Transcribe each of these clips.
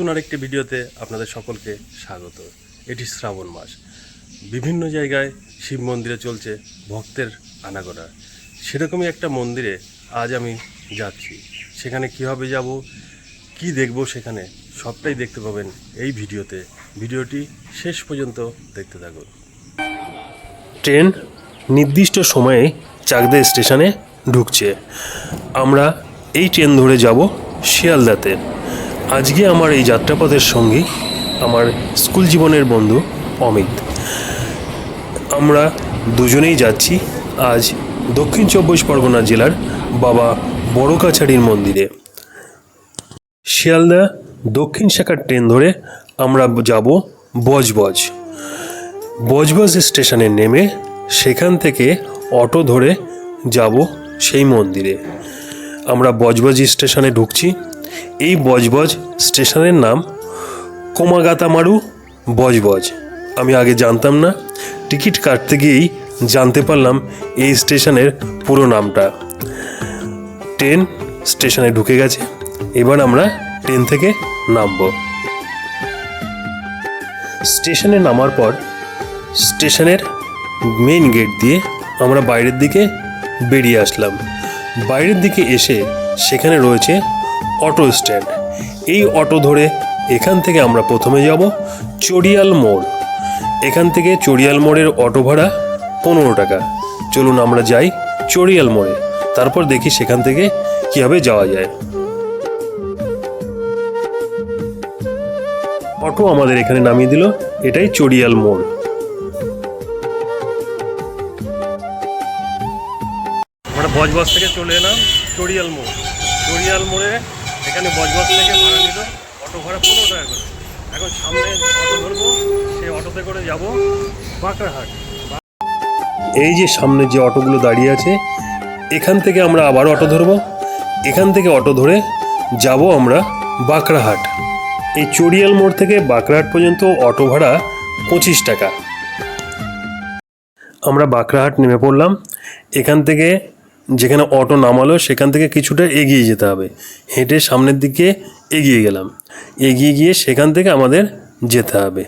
নতুন আরেকটি ভিডিওতে আপনাদের সকলকে স্বাগত। এটি শ্রাবণ মাস। বিভিন্ন জায়গায় শিব মন্দিরে চলছে ভক্তের আনাগোনা। সেরকমই একটা মন্দিরে আজ আমি যাচ্ছি। সেখানে কীভাবে যাব, কি দেখব সেখানে সবটাই দেখতে পাবেন এই ভিডিওতে। ভিডিওটি শেষ পর্যন্ত দেখতে থাকুন। ট্রেন নির্দিষ্ট সময়ে চাকদে স্টেশনে ঢুকছে। আমরা এই ট্রেন ধরে যাব শিয়ালদাতে। আজকে আমার এই যাত্রাপথের সঙ্গী আমার স্কুল জীবনের বন্ধু অমিত। আমরা দুজনেই যাচ্ছি আজ দক্ষিণ চব্বিশ পরগনা জেলার বাবা বড় কাছারির মন্দিরে। শিয়ালদা দক্ষিণ শাখার ট্রেন ধরে আমরা যাব বজবজ। বজবজ স্টেশনে নেমে সেখান থেকে অটো ধরে যাব সেই মন্দিরে। আমরা বজবজ স্টেশনে ঢুকছি এই বজবজ স্টেশনের নাম কোমাগাতামারু বজবজ। আমি আগে জানতাম না, টিকিট কাটতে গিয়েই জানতে পারলাম এই স্টেশনের পুরো নামটা। ট্রেন স্টেশনে ঢুকে গেছে, এবার আমরা ট্রেন থেকে নামবো। স্টেশনে নামার পর স্টেশনের মেন গেট দিয়ে আমরা বাইরের দিকে বেরিয়ে আসলাম। বাইরের দিকে এসে সেখানে রয়েছে অটো স্ট্যান্ড। এই অটো ধরে এখান থেকে আমরা প্রথমে যাব চড়িয়াল মোড়। এখান থেকে চড়িয়াল মোড়ের অটো ভাড়া পনেরো টাকা। চলুন আমরা যাই চড়িয়াল মোড়ে। তারপর দেখি সেখান থেকে কীভাবে যাওয়া যায়। অটো আমাদের এখানে নামিয়ে দিল। এটাই চড়িয়াল মোড়। আমরা বজবজ থেকে চলে এলাম চড়িয়াল মোড়। চড়িয়াল মোড়ে এখানে বজবজ থেকে ভাড়া নিল। অটো ভাড়া পনেরো টাকা করে। এখন সামনে অটো ধরবো সেই অটোতে করে যাব বাঁকড়াহাট। এই যে সামনে যে অটোগুলো দাঁড়িয়ে আছে, এখান থেকে আমরা আবার অটো ধরবো। এখান থেকে অটো ধরে যাব আমরা বাঁকড়াহাট। এই চড়িয়াল মোড় থেকে বাঁকড়াহাট পর্যন্ত অটো ভাড়া পঁচিশ টাকা। আমরা বাঁকড়াহাট নেমে পড়লাম। এখান থেকে যেখানে অটো নামালো, সেখান থেকে কিছুটা এগিয়ে যেতে হবে। হেঁটে সামনের দিকে এগিয়ে গেলাম। এগিয়ে গিয়ে সেখান থেকে আমাদের যেতে হবে।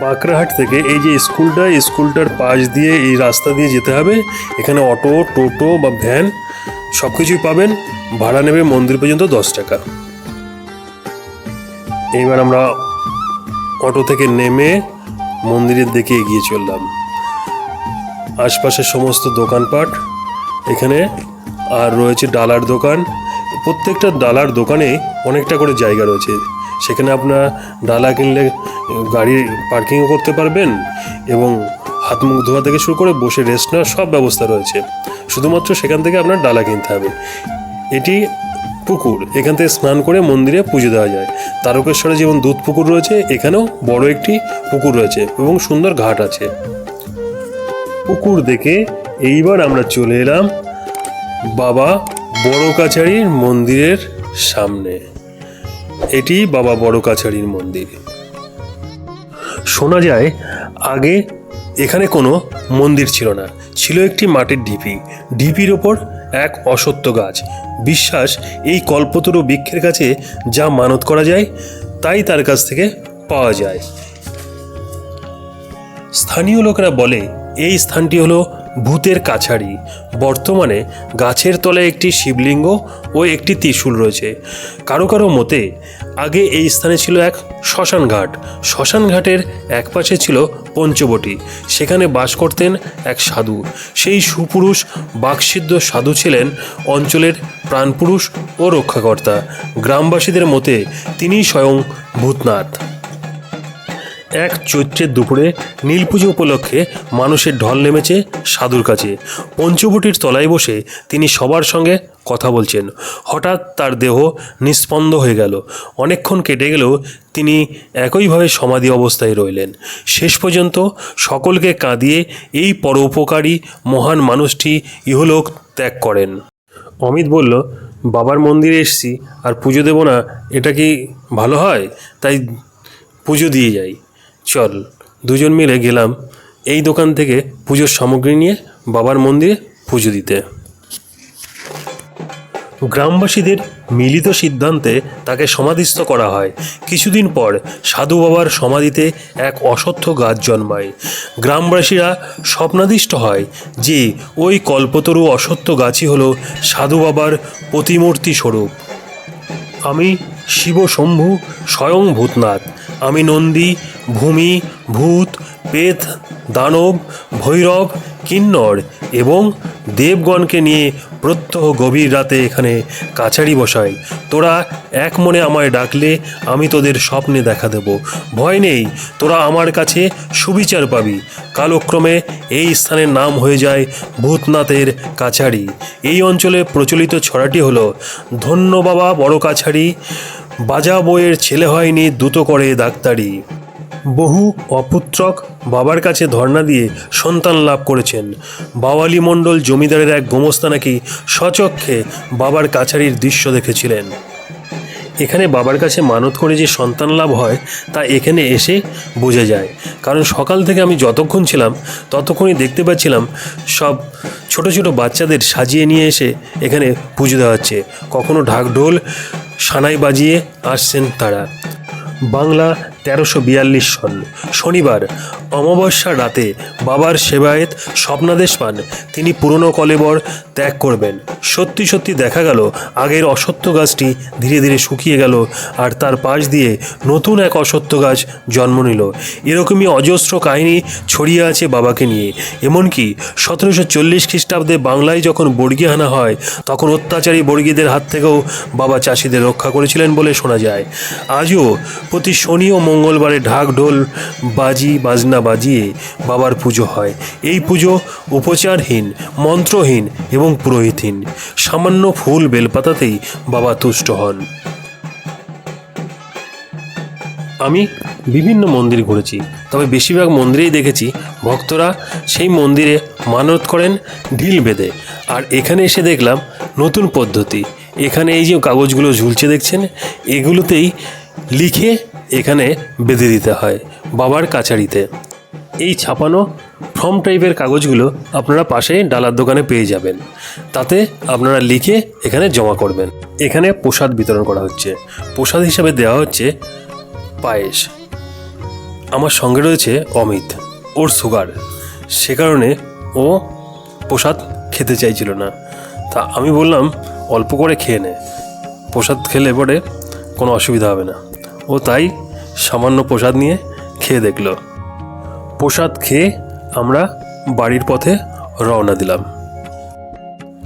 বাঁকড়াহাট থেকে এই যে স্কুলটা স্কুলটার পাশ দিয়ে এই রাস্তা দিয়ে যেতে হবে। এখানে অটো, টোটো বা ভ্যান সব কিছুই পাবেন। ভাড়া নেবে মন্দির পর্যন্ত দশ টাকা। এইবার আমরা অটো থেকে নেমে মন্দিরের দিকে এগিয়ে চললাম। আশপাশের সমস্ত দোকানপাট এখানে আর রয়েছে ডালার দোকান। প্রত্যেকটা ডালার দোকানে অনেকটা করে জায়গা রয়েছে। সেখানে আপনার ডালা কিনলে গাড়ি পার্কিংও করতে পারবেন এবং হাত মুখ ধোয়া থেকে শুরু করে বসে রেস্ট নেওয়ার সব ব্যবস্থা রয়েছে। শুধুমাত্র সেখান থেকে আপনার ডালা কিনতে হবে। এটি পুকুর, এখান থেকে স্নান করে মন্দিরে পুজো দেওয়া যায়। তারকেশ্বরে যেমন দুধ পুকুর রয়েছে, এখানেও বড় একটি পুকুর রয়েছে এবং সুন্দর ঘাট আছে। পুকুর দেখে এইবার আমরা চলে এলাম বাবা বড় কাছারির মন্দিরের সামনে। এটি বাবা বড় কাছারির মন্দির। শোনা যায়, আগে এখানে কোনো মন্দির ছিল না। ছিল একটি মাটির ঢিপি ঢিপির ওপর এক অসত্য গাছ। বিশ্বাস, এই কল্পতরু বৃক্ষের কাছে যা মানত করা যায়, তাই তার কাছ থেকে পাওয়া যায়। স্থানীয় লোকেরা বলে, এই স্থানটি হলো ভূতের কাছারি। বর্তমানে গাছের তলায় একটি শিবলিঙ্গ ও একটি ত্রিশূল রয়েছে। কারও কারও মতে, আগে এই স্থানে ছিল এক শ্মশান ঘাট শ্মশান ঘাটের এক পাশে ছিল পঞ্চবটি। সেখানে বাস করতেন এক সাধু। সেই সুপুরুষ বাকসিদ্ধ সাধু ছিলেন অঞ্চলের প্রাণপুরুষ ও রক্ষাকর্তা। গ্রামবাসীদের মতে, তিনিই স্বয়ং ভূতনাথ। এক চৈত্রের দুপুরে নীল পুজো উপলক্ষে মানুষের ঢল নেমেছে সাধুর কাছে। পঞ্চবটির তলায় বসে তিনি সবার সঙ্গে কথা বলছেন। হঠাৎ তার দেহ নিস্পন্দ হয়ে গেল। অনেকক্ষণ কেটে গেলেও তিনি একইভাবে সমাধি অবস্থায় রইলেন। শেষ পর্যন্ত সকলকে কাঁদিয়ে এই পরোপকারী মহান মানুষটি ইহলোক ত্যাগ করেন। অমিত বলল, বাবার মন্দিরে এসছি, আর পুজো দেবো না, এটা কি ভালো হয়? তাই পুজো দিয়ে যাই। চল, দুজন মিলে গেলাম এই দোকান থেকে পুজোর সামগ্রী নিয়ে বাবার মন্দিরে পুজো দিতে। গ্রামবাসীদের মিলিত সিদ্ধান্তে তাকে সমাধিস্থ করা হয়। কিছুদিন পর সাধু বাবার সমাধিতে এক অসত্য গাছ জন্মায়। গ্রামবাসীরা স্বপ্নাদিষ্ট হয় যে ওই কল্পতরু অসত্য গাছই হলো সাধু বাবার প্রতিমূর্তি স্বরূপ। আমি শিব শম্ভু স্বয়ং ভূতনাথ। আমি নন্দী, ভূমি, ভূত, পেত, দানব, ভৈরব, কিন্নর এবং দেবগণকে নিয়ে প্রত্যহ গভীর রাতে এখানে কাছারি বসাই। তোরা এক মনে আমায় ডাকলে আমি তোদের স্বপ্নে দেখা দেব। ভয় নেই, তোরা আমার কাছে সুবিচার পাবি। কালক্রমে এই স্থানের নাম হয়ে যায় ভূতনাথের কাছারি। এই অঞ্চলে প্রচলিত ছড়াটি হলো ধন্য বাবা বড় কাছারি বাজা বইয়ের ছেলে হয়নি দ্রুত করে ডাক্তারি। বহু অপুত্রক বাবার কাছে ধর্ণা দিয়ে সন্তান লাভ করেছেন। বাওয়ালি মণ্ডল জমিদারের এক গোমস্তা নাকি সচক্ষে বাবার কাছারির দৃশ্য দেখেছিলেন। এখানে বাবার কাছে মানত করে যে সন্তান লাভ হয়, তা এখানে এসে বোঝা যায়। কারণ সকাল থেকে আমি যতক্ষণ ছিলাম, ততক্ষণই দেখতে পাচ্ছিলাম, সব ছোট ছোট বাচ্চাদের সাজিয়ে নিয়ে এসে এখানে পুজো দেওয়া হচ্ছে। কখনো ঢাকঢোল, সানাই বাজিয়ে আসছেন তারা। বাংলা তেরোশো বিয়াল্লিশ সন। শনিবার, অমাবস্যার রাতে বাবার সেবায়েত স্বপ্নাদেশ পান। তিনি পুরনো কলেবর ত্যাগ করবেন। সত্যি সত্যি দেখা গেল, আগের অসত্য গাছটি ধীরে ধীরে শুকিয়ে গেল আর তার পাশ দিয়ে নতুন এক অসত্য গাছ জন্ম নিল। এরকমই অজস্র কাহিনী ছড়িয়ে আছে বাবাকে নিয়ে। এমনকি সতেরোশো চল্লিশ খ্রিস্টাব্দে বাংলায় যখন বর্গি আনা হয়, তখন অত্যাচারী বর্গীদের হাত থেকেও বাবা চাষিদের রক্ষা করেছিলেন বলে শোনা যায়। আজও প্রতি শনি ও মঙ্গলবারে ঢাক ঢোল বাজি, বাজনা বাজিয়ে বাবার পুজো হয়। এই পুজো উপচারহীন, মন্ত্রহীন এবং পুরোহিতহীন। সামান্য ফুল বেলপাতাতেই বাবা তুষ্ট হন। আমি বিভিন্ন মন্দির ঘুরেছি, তবে বেশিরভাগ মন্দিরেই দেখেছি ভক্তরা সেই মন্দিরে মানত করেন, ঢিল বেঁধে। আর এখানে এসে দেখলাম নতুন পদ্ধতি। এখানে এই যে কাগজগুলো ঝুলছে দেখছেন, এগুলোতেই লিখে এখানে বেঁধে দিতে হয় বাবার কাছারিতে। এই ছাপানো ফর্ম টাইপের কাগজগুলো আপনারা পাশে ডালার দোকানে পেয়ে যাবেন। তাতে আপনারা লিখে এখানে জমা করবেন। এখানে প্রসাদ বিতরণ করা হচ্ছে। প্রসাদ হিসাবে দেওয়া হচ্ছে পায়েস। আমার সঙ্গে রয়েছে অমিত। ওর সুগার। সে কারণে ও প্রসাদ খেতে চাইছিল না। তা আমি বললাম, অল্প করে খেয়ে নে। প্রসাদ খেলে পরে কোনো অসুবিধা হবে না। ও তাই সামান্য প্রসাদ নিয়ে খেয়ে দেখল। প্রসাদ খেয়ে আমরা বাড়ির পথে রওনা দিলাম।